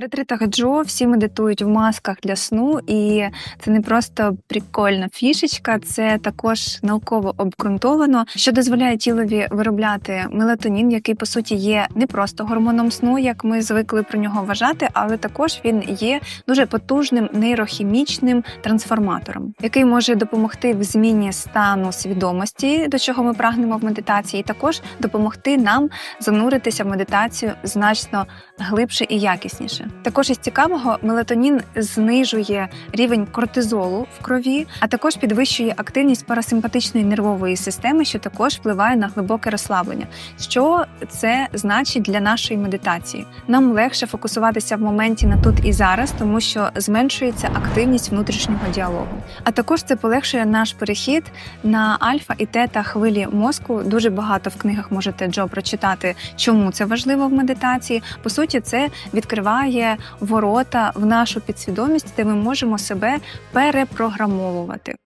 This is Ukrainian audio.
Ретритах Джо всі медитують в масках для сну, і це не просто прикольна фішечка, це також науково обґрунтовано, що дозволяє тілові виробляти мелатонін, який по суті є не просто гормоном сну, як ми звикли про нього вважати, але також він є дуже потужним нейрохімічним трансформатором, який може допомогти в зміні стану свідомості, до чого ми прагнемо в медитації, і також допомогти нам зануритися в медитацію значно глибше і якісніше. Також із цікавого мелатонін знижує рівень кортизолу в крові, а також підвищує активність парасимпатичної нервової системи, що також впливає на глибоке розслаблення. Що це значить для нашої медитації? Нам легше фокусуватися в моменті на тут і зараз, тому що зменшується активність внутрішнього діалогу. А також це полегшує наш перехід на альфа і тета хвилі мозку. Дуже багато в книгах можете Джо прочитати, чому це важливо в медитації. По суті, це відкриває ворота в нашу підсвідомість, де ми можемо себе перепрограмовувати.